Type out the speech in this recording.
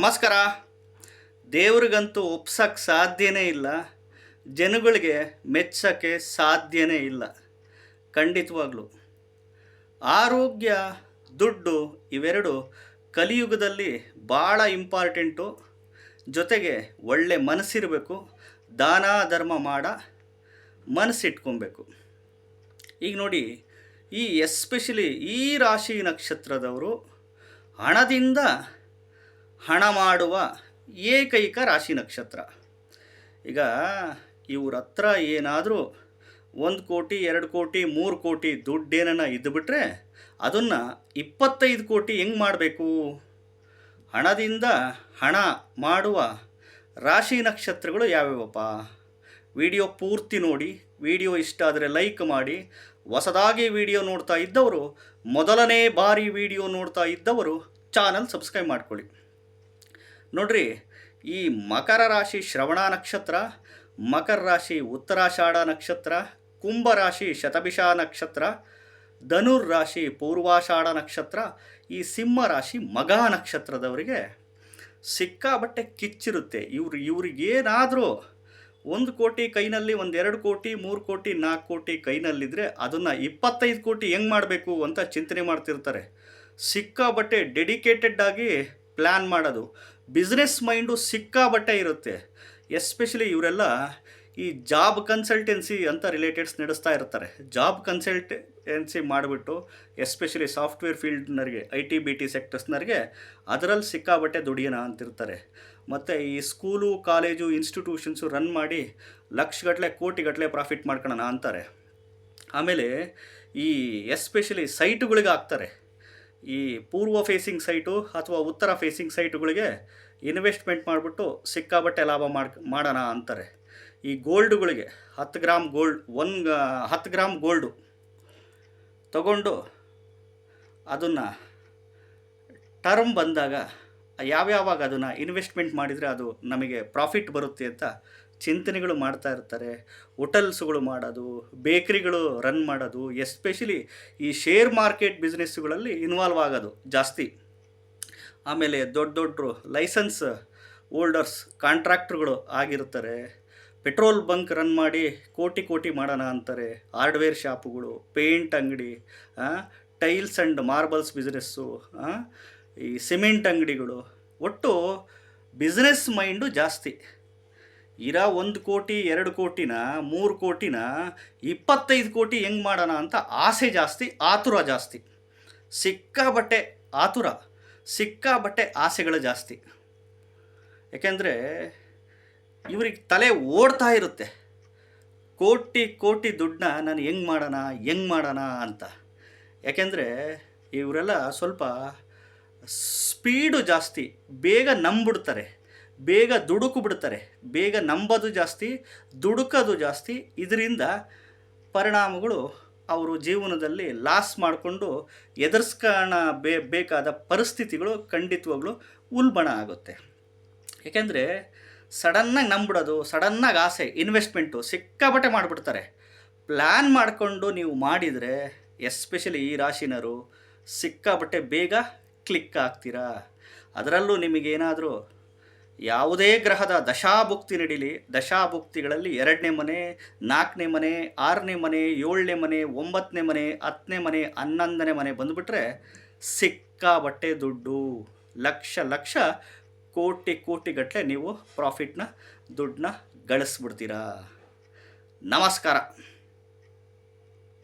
ನಮಸ್ಕಾರ. ದೇವ್ರಿಗಂತೂ ಒಪ್ಸೋಕ್ಕೆ ಸಾಧ್ಯನೇ ಇಲ್ಲ. ಜನಗಳಿಗೆ ಮೆಚ್ಚೋಕ್ಕೆ ಸಾಧ್ಯನೇ ಇಲ್ಲ. ಖಂಡಿತವಾಗ್ಲೂ. ಆರೋಗ್ಯ, ದುಡ್ಡು ಇವೆರಡು ಕಲಿಯುಗದಲ್ಲಿ ಭಾಳ ಇಂಪಾರ್ಟೆಂಟು. ಜೊತೆಗೆ ಒಳ್ಳೆ ಮನಸ್ಸಿರಬೇಕು. ದಾನ, ಧರ್ಮ ಮಾಡ ಮನಸ್ಸಿಟ್ಕೊಬೇಕು. ಈಗ ನೋಡಿ, ಈ ಎಸ್ಪೆಷಲಿ ಈ ರಾಶಿ ನಕ್ಷತ್ರದವರು ಹಣದಿಂದ ಹಣ ಮಾಡುವ ಏಕೈಕ ರಾಶಿ ನಕ್ಷತ್ರ. ಈಗ ಇವ್ರ ಹತ್ರ ಏನಾದರೂ ಒಂದು ಕೋಟಿ, ಎರಡು ಕೋಟಿ, ಮೂರು ಕೋಟಿ ದುಡ್ಡೇನ ಇದ್ದುಬಿಟ್ರೆ ಅದನ್ನು ಇಪ್ಪತ್ತೈದು ಕೋಟಿ ಹೆಂಗೆ ಮಾಡಬೇಕು? ಹಣದಿಂದ ಹಣ ಮಾಡುವ ರಾಶಿ ನಕ್ಷತ್ರಗಳು ಯಾವ್ಯಾವಪ್ಪ? ವಿಡಿಯೋ ಪೂರ್ತಿ ನೋಡಿ, ವಿಡಿಯೋ ಇಷ್ಟ ಆದರೆ ಲೈಕ್ ಮಾಡಿ. ಹೊಸದಾಗಿ ವಿಡಿಯೋ ನೋಡ್ತಾ ಇದ್ದವರು, ಮೊದಲನೇ ಬಾರಿ ವಿಡಿಯೋ ನೋಡ್ತಾ ಇದ್ದವರು, ಚಾನಲ್ ಸಬ್ಸ್ಕ್ರೈಬ್ ಮಾಡ್ಕೊಳ್ಳಿ. ನೋಡ್ರಿ, ಈ ಮಕರ ರಾಶಿ ಶ್ರವಣ ನಕ್ಷತ್ರ, ಮಕರ ರಾಶಿ ಉತ್ತರಾಷಾಢ ನಕ್ಷತ್ರ, ಕುಂಭ ರಾಶಿ ಶತಭಿಷ ನಕ್ಷತ್ರ, ಧನುರ್ ರಾಶಿ ಪೂರ್ವಾಷಾಢ ನಕ್ಷತ್ರ, ಈ ಸಿಂಹ ರಾಶಿ ಮಗ ನಕ್ಷತ್ರದವರಿಗೆ ಸಿಕ್ಕಾಬಟ್ಟೆ ಕಿಚ್ಚಿರುತ್ತೆ. ಇವ್ರು, ಇವ್ರಿಗೇನಾದರೂ ಒಂದು ಕೋಟಿ ಕೈನಲ್ಲಿ ಒಂದು ಎರಡು ಕೋಟಿ, ಮೂರು ಕೋಟಿ, ನಾಲ್ಕು ಕೋಟಿ ಕೈನಲ್ಲಿದ್ದರೆ ಅದನ್ನು ಇಪ್ಪತ್ತೈದು ಕೋಟಿ ಹೆಂಗೆ ಮಾಡಬೇಕು ಅಂತ ಚಿಂತನೆ ಮಾಡ್ತಿರ್ತಾರೆ. ಸಿಕ್ಕಾಬಟ್ಟೆ ಡೆಡಿಕೇಟೆಡ್ ಆಗಿ ಪ್ಲ್ಯಾನ್ ಮಾಡೋದು. ಬಿಸ್ನೆಸ್ ಮೈಂಡು ಸಿಕ್ಕಾಬಟ್ಟೆ ಇರುತ್ತೆ. ಎಸ್ಪೆಷಲಿ ಇವರೆಲ್ಲ ಈ ಜಾಬ್ ಕನ್ಸಲ್ಟೆನ್ಸಿ ಅಂತ ರಿಲೇಟೆಡ್ಸ್ ನಡೆಸ್ತಾ ಇರ್ತಾರೆ. ಜಾಬ್ ಕನ್ಸಲ್ಟೆನ್ಸಿ ಮಾಡಿಬಿಟ್ಟು ಎಸ್ಪೆಷಲಿ ಸಾಫ್ಟ್ವೇರ್ ಫೀಲ್ಡ್ನರಿಗೆ, ಐ ಟಿ, ಬಿ ಟಿ ಸೆಕ್ಟರ್ಸ್ನರಿಗೆ ಅದರಲ್ಲಿ ಸಿಕ್ಕಾಬಟ್ಟೆ ದುಡಿಯೋಣ ಅಂತಿರ್ತಾರೆ. ಮತ್ತು ಈ ಸ್ಕೂಲು, ಕಾಲೇಜು, ಇನ್ಸ್ಟಿಟ್ಯೂಷನ್ಸು ರನ್ ಮಾಡಿ ಲಕ್ಷಗಟ್ಟಲೆ ಕೋಟಿಗಟ್ಟಲೆ ಪ್ರಾಫಿಟ್ ಮಾಡ್ಕೊಳ್ಳೋಣ ಅಂತಾರೆ. ಆಮೇಲೆ ಈ ಎಸ್ಪೆಷಲಿ ಸೈಟ್ಗಳಿಗೆ ಹಾಕ್ತಾರೆ ಈ ಪೂರ್ವ ಫೇಸಿಂಗ್ ಸೈಟು ಅಥವಾ ಉತ್ತರ ಫೇಸಿಂಗ್ ಸೈಟುಗಳಿಗೆ ಇನ್ವೆಸ್ಟ್ಮೆಂಟ್ ಮಾಡಿಬಿಟ್ಟು ಸಿಕ್ಕಾಬಟ್ಟೆ ಲಾಭ ಮಾಡ್ ಮಾಡೋಣ ಅಂತಾರೆ. ಈ ಗೋಲ್ಡುಗಳಿಗೆ ಹತ್ತು ಗ್ರಾಮ್ ಗೋಲ್ಡ್ ಒಂದು, ಹತ್ತು ಗ್ರಾಮ್ ಗೋಲ್ಡು ತಗೊಂಡು ಅದನ್ನು ಟರ್ಮ್ ಬಂದಾಗ ಯಾವ್ಯಾವಾಗ ಅದನ್ನು ಇನ್ವೆಸ್ಟ್ಮೆಂಟ್ ಮಾಡಿದರೆ ಅದು ನಮಗೆ ಪ್ರಾಫಿಟ್ ಬರುತ್ತೆ ಅಂತ ಚಿಂತನೆಗಳು ಮಾಡ್ತಾ ಇರ್ತಾರೆ, ಹೋಟೆಲ್ಸ್ಗಳು ಮಾಡೋದು, ಬೇಕ್ರಿಗಳು ರನ್ ಮಾಡೋದು ಎಸ್ಪೆಷಲಿ ಈ ಶೇರ್ ಮಾರ್ಕೆಟ್ ಬಿಸ್ನೆಸ್ಗಳಲ್ಲಿ ಇನ್ವಾಲ್ವ್ ಆಗೋದು ಜಾಸ್ತಿ. ಆಮೇಲೆ ದೊಡ್ಡ ದೊಡ್ಡ ಲೈಸೆನ್ಸ್ ಹೋಲ್ಡರ್ಸ್ ಕಾಂಟ್ರಾಕ್ಟ್ರುಗಳು ಆಗಿರ್ತಾರೆ. ಪೆಟ್ರೋಲ್ ಬಂಕ್ ರನ್ ಮಾಡಿ ಕೋಟಿ ಕೋಟಿ ಮಾಡೋಣ ಅಂತಾರೆ. ಹಾರ್ಡ್ವೇರ್ ಶಾಪುಗಳು ಪೇಂಟ್ ಅಂಗಡಿ ಟೈಲ್ಸ್ ಆ್ಯಂಡ್ ಮಾರ್ಬಲ್ಸ್ ಬಿಸ್ನೆಸ್ಸು ಈ ಸಿಮೆಂಟ್ ಅಂಗಡಿಗಳು. ಒಟ್ಟು ಬಿಸ್ನೆಸ್ ಮೈಂಡು ಜಾಸ್ತಿ. ಇರೋ ಒಂದು ಕೋಟಿ, ಎರಡು ಕೋಟಿನ, ಮೂರು ಕೋಟಿನ, ಇಪ್ಪತ್ತೈದು ಕೋಟಿ ಹೆಂಗೆ ಮಾಡೋಣ ಅಂತ ಆಸೆ ಜಾಸ್ತಿ, ಆತುರ ಜಾಸ್ತಿ. ಸಿಕ್ಕಾಬಟ್ಟೆ ಆತುರ ಸಿಕ್ಕಾಬಟ್ಟೆ ಆಸೆಗಳು ಜಾಸ್ತಿ. ಯಾಕೆಂದರೆ ಇವ್ರಿಗೆ ತಲೆ ಓಡ್ತಾ ಇರುತ್ತೆ. ಕೋಟಿ ಕೋಟಿ ದುಡ್ಡನ್ನ ನಾನು ಹೆಂಗೆ ಮಾಡೋಣ ಹೆಂಗೆ ಮಾಡೋಣ ಅಂತ. ಯಾಕೆಂದರೆ ಇವರೆಲ್ಲ ಸ್ವಲ್ಪ ಸ್ಪೀಡು ಜಾಸ್ತಿ, ಬೇಗ ನಂಬಿಡ್ತಾರೆ ಬೇಗ ದುಡುಕು ಬಿಡ್ತಾರೆ ಬೇಗ ನಂಬೋದು ಜಾಸ್ತಿ, ದುಡುಕೋದು ಜಾಸ್ತಿ. ಇದರಿಂದ ಪರಿಣಾಮಗಳು ಅವರು ಜೀವನದಲ್ಲಿ ಲಾಸ್ ಮಾಡಿಕೊಂಡು ಎದುರಿಸ್ಕೋಣ ಬೇ, ಬೇಕಾದ ಪರಿಸ್ಥಿತಿಗಳು, ಖಂಡಿತವಾಗ್ಲೂ ಉಲ್ಬಣ ಆಗುತ್ತೆ. ಏಕೆಂದರೆ ಸಡನ್ನಾಗಿ ನಂಬಿಡೋದು, ಸಡನ್ನಾಗಿ ಆಸೆ, ಇನ್ವೆಸ್ಟ್ಮೆಂಟು ಸಿಕ್ಕಾಬಟ್ಟೆ ಮಾಡಿಬಿಡ್ತಾರೆ. ಪ್ಲ್ಯಾನ್ ಮಾಡಿಕೊಂಡು ನೀವು ಮಾಡಿದರೆ, ಎಸ್ಪೆಷಲಿ ಈ ರಾಶಿನರು ಸಿಕ್ಕಾಬಟ್ಟೆ ಬೇಗ ಕ್ಲಿಕ್ ಆಗ್ತೀರಾ? ಅದರಲ್ಲೂ ನಿಮಗೇನಾದರೂ ಯಾವುದೇ ಗ್ರಹದ ದಶಾಭುಕ್ತಿ ನಡೀಲಿ, ದಶಾಭುಕ್ತಿಗಳಲ್ಲಿ ಎರಡನೇ ಮನೆ, ನಾಲ್ಕನೇ ಮನೆ, ಆರನೇ ಮನೆ, ಏಳನೇ ಮನೆ, ಒಂಬತ್ತನೇ ಮನೆ, ಹತ್ತನೇ ಮನೆ, ಹನ್ನೊಂದನೇ ಮನೆ ಬಂದುಬಿಟ್ರೆ ಸಿಕ್ಕಾಬಟ್ಟೆ ದುಡ್ಡು. ಲಕ್ಷ ಲಕ್ಷ ಕೋಟಿ ಕೋಟಿಗಟ್ಟಲೆ ನೀವು ಪ್ರಾಫಿಟ್ನ ದುಡ್ಡನ್ನ ಗಳಿಸ್ಬಿಡ್ತೀರಾ. ನಮಸ್ಕಾರ.